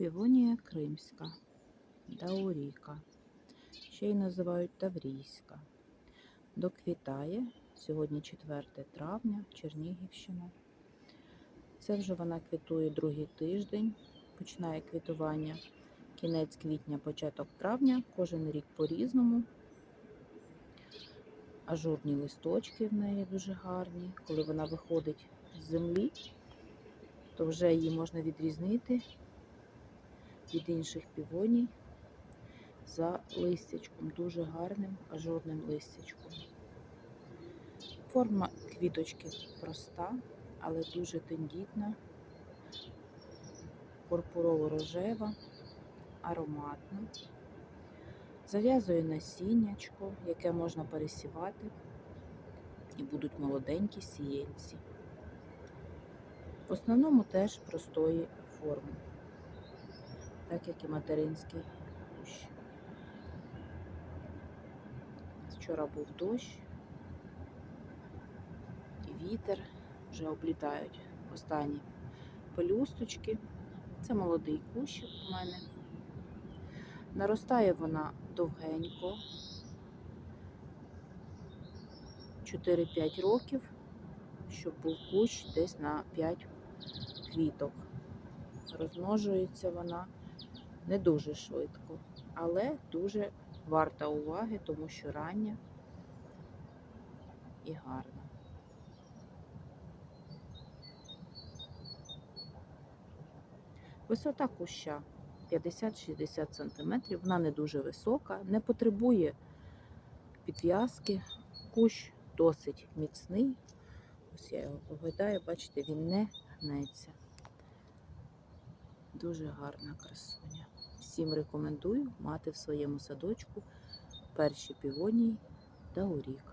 Півонія кримська, дауріка, ще й називають таврійська. Доквітає сьогодні 4 травня, Чернігівщина. Це вже вона квітує другий тиждень, починає квітування кінець квітня, початок травня, кожен рік по-різному. Ажурні листочки в неї дуже гарні. Коли вона виходить з землі, то вже її можна відрізнити від інших півоній за листячком, дуже гарним ажурним листячком. Форма квіточки проста, але дуже тендітна, пурпурово-рожева, ароматна. Зав'язує насіннячко, яке можна пересівати, і будуть молоденькі сіянці. В основному теж простої форми, так як і материнський кущ. Вчора був дощ і вітер, вже облітають останні пелюсточки. Це молодий кущик у мене. Наростає вона довгенько, 4-5 років, щоб був кущ десь на 5 квіток. Розмножується вона не дуже швидко, але дуже варта уваги, тому що рання і гарна. Висота куща 50-60 см, вона не дуже висока, не потребує підв'язки. Кущ досить міцний. Ось я його погойдаю, бачите, він не гнеться. Дуже гарна красуня. Всім рекомендую мати в своєму садочку перші півонії та оріка.